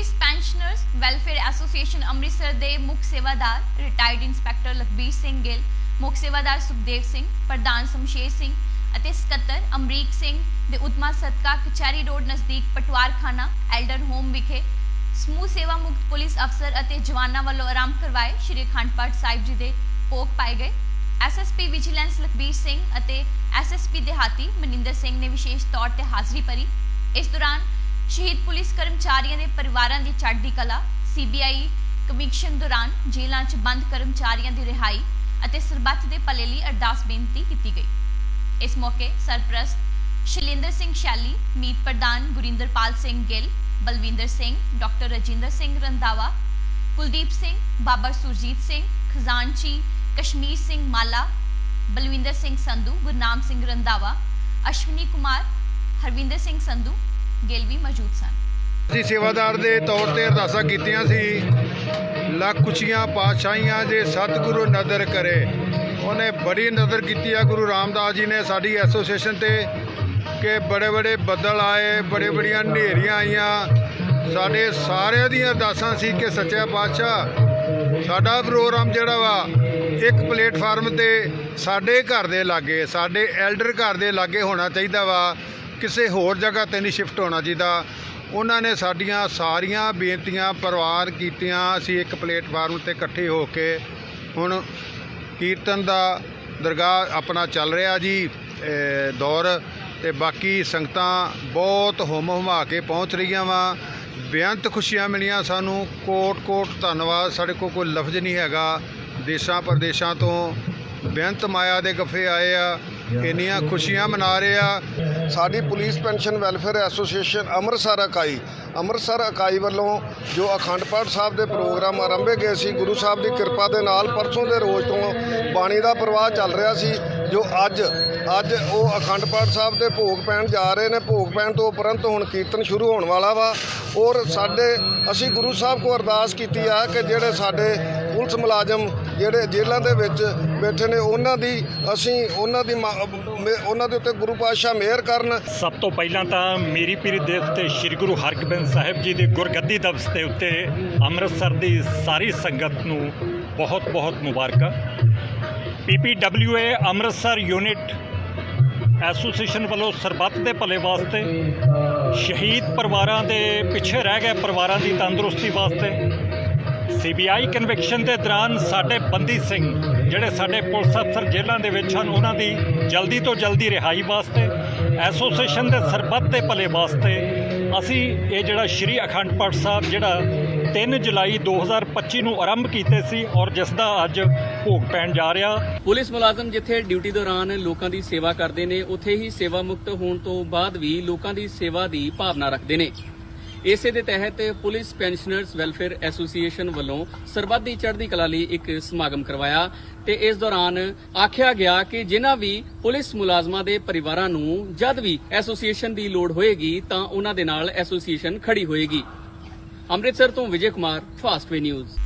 Police pensioners welfare association Amritsar ਦੇ ਮੁੱਖ ਸੇਵਾਦਾਰ ਰਿਟਾਇਰਡ ਇੰਸਪੈਕਟਰ ਲਖਬੀਰ ਸਿੰਘ ਗਿੱਲ, ਮੁੱਖ ਸੇਵਾਦਾਰ ਸੁਖਦੇਵ ਸਿੰਘ, ਪ੍ਰਧਾਨ ਸ਼ਮਸ਼ੇਰ ਸਿੰਘ ਅਤੇ ਸਕੱਤਰ ਅਮਰੀਕ ਸਿੰਘ ਦੇ ਉਦਮਾ ਸਦਕਾ ਕਚਹਿਰੀ ਰੋਡ ਨਜ਼ਦੀਕ ਪਟਵਾਰਖਾਨਾ, ਐਲਡਰ ਹੋਮ ਵਿਖੇ ਸਮੂਹ ਸੇਵਾ ਮੁਕਤ ਪੁਲਿਸ ਅਫਸਰ ਅਤੇ ਜਵਾਨਾਂ ਵੱਲੋਂ ਆਰਾਮ ਕਰਵਾਏ ਸ਼੍ਰੀ ਅਖੰਡ ਪਾਠ ਸਾਹਿਬ ਜੀ ਦੇ ਭੋਗ ਪਾਏ ਗਏ। ਐਸਐਸਪੀ ਵਿਜੀਲੈਂਸ ਲਖਬੀਰ ਸਿੰਘ ਅਤੇ ਐਸਐਸਪੀ ਦਿਹਾਤੀ ਮਨਿੰਦਰ ਸਿੰਘ ਨੇ ਵਿਸ਼ੇਸ਼ ਤੌਰ ਤੇ ਹਾਜ਼ਰੀ ਭਰੀ। ਇਸ ਦੌਰਾਨ ਸ਼ਹੀਦ ਪੁਲਿਸ ਕਰਮਚਾਰੀਆਂ ਦੇ ਪਰਿਵਾਰਾਂ ਦੀ ਚੜ੍ਹਦੀ ਕਲਾ ਸੀਬੀਆਈ ਕਮਿਸ਼ਨ ਦੌਰਾਨ ਜੇਲ੍ਹਾਂ 'ਚ ਬੰਦ ਕਰਮਚਾਰੀਆਂ ਦੀ ਰਿਹਾਈ ਅਤੇ ਸਰਬੱਤ ਦੇ ਭਲੇ ਲਈ ਅਰਦਾਸ ਬੇਨਤੀ ਕੀਤੀ ਗਈ। ਇਸ ਮੌਕੇ ਸਰਪ੍ਰਸਤ ਸ਼ੈਲੇਂਦਰ ਸਿੰਘ ਸ਼ੈਲੀ, ਮੀਤ ਪ੍ਰਧਾਨ ਗੁਰਿੰਦਰਪਾਲ ਸਿੰਘ ਗਿੱਲ, ਬਲਵਿੰਦਰ ਸਿੰਘ, ਡਾਕਟਰ ਰਜਿੰਦਰ ਸਿੰਘ ਰੰਧਾਵਾ, ਕੁਲਦੀਪ ਸਿੰਘ ਬਾਬਾ ਸੁਰਜੀਤ ਸਿੰਘ, ਖਜ਼ਾਨਚੀ ਕਸ਼ਮੀਰ ਸਿੰਘ ਮਾਲਾ, ਬਲਵਿੰਦਰ ਸਿੰਘ ਸੰਧੂ, ਗੁਰਨਾਮ ਸਿੰਘ ਰੰਧਾਵਾ, ਅਸ਼ਵਨੀ ਕੁਮਾਰ, ਹਰਵਿੰਦਰ ਸਿੰਘ ਸੰਧੂ ਗਿੱਲ ਵੀ ਮੌਜੂਦ ਸਨ। ਅਸੀਂ ਸੇਵਾਦਾਰ ਦੇ ਤੌਰ ਤੇ ਅਰਦਾਸਾਂ ਕੀਤੀਆਂ ਸੀ ਲੱਖ ਖੁਸ਼ੀਆਂ ਪਾਤਸ਼ਾਹੀਆਂ ਜੇ ਸਤਿਗੁਰੂ ਨਦਰ ਕਰੇ। ਉਹਨੇ ਬੜੀ ਨਜ਼ਰ ਕੀਤੀ ਆ, ਗੁਰੂ ਰਾਮਦਾਸ ਜੀ ਨੇ ਸਾਡੀ ਐਸੋਸੀਏਸ਼ਨ ਤੇ ਕਿ ਬੜੇ ਬੜੇ ਬੱਦਲ ਆਏ ਬੜੇ ਬੜੀਆਂ ਹਨੇਰੀਆਂ ਆਈਆਂ। ਸਾਡੇ ਸਾਰਿਆਂ ਦੀਆਂ ਅਰਦਾਸਾਂ ਸੀ ਕਿ ਸੱਚਾ ਪਾਤਸ਼ਾਹ, ਸਾਡਾ ਪ੍ਰੋਗਰਾਮ ਜਿਹੜਾ ਵਾ, ਇੱਕ ਪਲੇਟਫਾਰਮ ਤੇ ਸਾਡੇ ਘਰ ਦੇ ਲਾਗੇ, ਸਾਡੇ ਐਲਡਰ ਘਰ ਦੇ ਲਾਗੇ ਹੋਣਾ ਚਾਹੀਦਾ ਵਾ। ਕਿਸੇ ਹੋਰ ਜਗ੍ਹਾ ਤੇ ਨਹੀਂ ਸ਼ਿਫਟ ਹੋਣਾ ਚਾਹੀਦਾ ਉਹਨਾਂ ਨੇ ਸਾਡੀਆਂ ਸਾਰੀਆਂ ਬੇਨਤੀਆਂ ਪਰਵਾਰ ਕੀਤੀਆਂ। ਅਸੀਂ ਇੱਕ ਪਲੇਟਫਾਰਮ ਤੇ ਇਕੱਠੇ ਹੋ ਕੇ ਹੁਣ ਕੀਰਤਨ ਦਾ ਦਰਗਾਹ ਆਪਣਾ ਚੱਲ ਰਿਹਾ ਜੀ ਦੌਰ। ਤੇ ਬਾਕੀ ਸੰਗਤਾਂ ਬਹੁਤ ਹੁਮ ਹੁਮਾ ਕੇ ਪਹੁੰਚ ਰਹੀਆਂ ਵਾ। ਬੇਅੰਤ ਖੁਸ਼ੀਆਂ ਮਿਲੀਆਂ ਸਾਨੂੰ। ਕੋਟ ਕੋਟ ਧੰਨਵਾਦ। ਸਾਡੇ ਕੋਲ ਕੋਈ ਲਫ਼ਜ਼ ਨਹੀਂ ਹੈਗਾ। ਦੇਸ਼ਾਂ ਪ੍ਰਦੇਸ਼ਾਂ ਤੋਂ ਬੇਅੰਤ ਮਾਇਆ ਦੇ ਗੱਫੇ ਆਏ ਆ, ਇੰਨੀਆਂ ਖੁਸ਼ੀਆਂ ਮਨਾ ਰਹੇ ਆ। ਸਾਡੀ police pension welfare association Amritsar ਇਕਾਈ ਅੰਮ੍ਰਿਤਸਰ ਇਕਾਈ ਵੱਲੋਂ ਜੋ ਅਖੰਡ ਪਾਠ ਸਾਹਿਬ ਦੇ ਪ੍ਰੋਗਰਾਮ ਆਰੰਭੇ ਗਏ ਸੀ, ਗੁਰੂ ਸਾਹਿਬ ਦੀ ਕਿਰਪਾ ਦੇ ਨਾਲ ਪਰਸੋਂ ਦੇ ਰੋਜ਼ ਤੋਂ ਬਾਣੀ ਦਾ ਪ੍ਰਵਾਹ ਚੱਲ ਰਿਹਾ ਸੀ, ਜੋ ਅੱਜ ਅੱਜ ਉਹ ਅਖੰਡ ਪਾਠ ਸਾਹਿਬ ਦੇ ਭੋਗ ਪੈਣ ਜਾ ਰਹੇ ਨੇ। ਭੋਗ ਪੈਣ ਤੋਂ ਉਪਰੰਤ ਹੁਣ ਕੀਰਤਨ ਸ਼ੁਰੂ ਹੋਣ ਵਾਲਾ ਵਾ। ਔਰ ਸਾਡੇ, ਅਸੀਂ ਗੁਰੂ ਸਾਹਿਬ ਕੋ ਅਰਦਾਸ ਕੀਤੀ ਆ ਕਿ ਜਿਹੜੇ ਸਾਡੇ ਪੁਲਿਸ ਮੁਲਾਜ਼ਮ ਜਿਹੜੇ ਜੇਲ੍ਹਾਂ ਦੇ ਵਿੱਚ ਬੈਠੇ ਨੇ, ਉਹਨਾਂ ਦੀ ਅਸੀਂ ਉਹਨਾਂ ਦੀ ਮਾ- ਉਹਨਾਂ ਦੇ ਉੱਤੇ ਗੁਰੂ ਪਾਤਸ਼ਾਹ ਮਿਹਰ ਕਰਨ। ਸਭ ਤੋਂ ਪਹਿਲਾਂ ਤਾਂ ਮੇਰੀ ਪੀਰੀ ਦੇਵ ਤੇ ਸ੍ਰੀ ਗੁਰੂ ਹਰਗੋਬਿੰਦ ਸਾਹਿਬ ਜੀ ਦੇ ਗੁਰਗੱਦੀ ਦਿਵਸ ਦੇ ਉੱਤੇ ਅੰਮ੍ਰਿਤਸਰ ਦੀ ਸਾਰੀ ਸੰਗਤ ਨੂੰ ਬਹੁਤ-ਬਹੁਤ ਮੁਬਾਰਕਾਂ। ਪੀਪੀਡਬਲਯੂਏ ਅੰਮ੍ਰਿਤਸਰ ਯੂਨਿਟ ਐਸੋਸੀਏਸ਼ਨ ਵੱਲੋਂ ਸਰਬੱਤ ਦੇ ਭਲੇ ਵਾਸਤੇ, ਸ਼ਹੀਦ ਪਰਿਵਾਰਾਂ ਦੇ ਪਿੱਛੇ ਰਹਿ ਗਏ ਪਰਿਵਾਰਾਂ ਦੀ ਤੰਦਰੁਸਤੀ ਵਾਸਤੇ ਸੀਬੀਆਈ ਕਨਵੈਕਸ਼ਨ ਦੇ ਦੌਰਾਨ ਸਾਡੇ ਬੰਦੀ ਸਿੰਘ, ਜਿਹੜੇ ਸਾਡੇ ਪੁਲਿਸ ਅਫਸਰ ਜੇਲ੍ਹਾਂ ਦੇ ਵਿੱਚ ਹਨ, ਉਹਨਾਂ ਦੀ ਜਲਦੀ ਤੋਂ ਜਲਦੀ ਰਿਹਾਈ ਵਾਸਤੇ, ਐਸੋਸੀਏਸ਼ਨ ਦੇ ਸਰਬੱਤ ਦੇ ਭਲੇ ਵਾਸਤੇ ਅਸੀਂ ਇਹ ਜਿਹੜਾ ਸ਼੍ਰੀ ਅਖੰਡ ਪਾਠ ਸਾਹਿਬ, ਜਿਹੜਾ 3 ਜੁਲਾਈ 2025 ਨੂੰ ਆਰੰਭ ਕੀਤੇ ਸੀ ਔਰ ਜਿਸ ਦਾ ਅੱਜ ਭੋਗ ਪੈਣ ਜਾ ਰਿਹਾ। ਪੁਲਿਸ ਮੁਲਾਜ਼ਮ ਜਿੱਥੇ ਡਿਊਟੀ ਦੌਰਾਨ ਲੋਕਾਂ ਦੀ ਸੇਵਾ ਕਰਦੇ ਨੇ, ਉੱਥੇ ਹੀ ਸੇਵਾ ਮੁਕਤ ਹੋਣ ਤੋਂ ਬਾਅਦ ਵੀ ਲੋਕਾਂ ਦੀ ਸੇਵਾ ਦੀ ਭਾਵਨਾ ਰੱਖਦੇ ਨੇ। ਇਸੇ ਦੇ ਤਹਿਤ ਪੁਲਿਸ ਪੈਨਸ਼ਨਰਸ ਵੈਲਫੇਅਰ ਐਸੋਸੀਏਸ਼ਨ ਵੱਲੋਂ ਸਰਬੱਤ ਦੀ ਚੜ੍ਹਦੀ ਕਲਾ ਲਈ ਇੱਕ ਸਮਾਗਮ ਕਰਵਾਇਆ ਤੇ ਇਸ ਦੌਰਾਨ ਆਖਿਆ ਗਿਆ ਕਿ ਜਿਨ੍ਹਾਂ ਵੀ ਪੁਲਿਸ ਮੁਲਾਜ਼ਮਾਂ ਦੇ ਪਰਿਵਾਰਾਂ ਨੂੰ ਜਦ ਵੀ ਐਸੋਸੀਏਸ਼ਨ ਦੀ ਲੋੜ ਹੋਏਗੀ ਤਾਂ ਉਹਨਾਂ ਦੇ ਨਾਲ ਐਸੋਸੀਏਸ਼ਨ ਖੜੀ ਹੋਏਗੀ। ਅੰਮ੍ਰਿਤਸਰ ਤੋਂ ਵਿਜੇ ਕੁਮਾਰ ਫਾਸਟਵੇ ਨਿਊਜ਼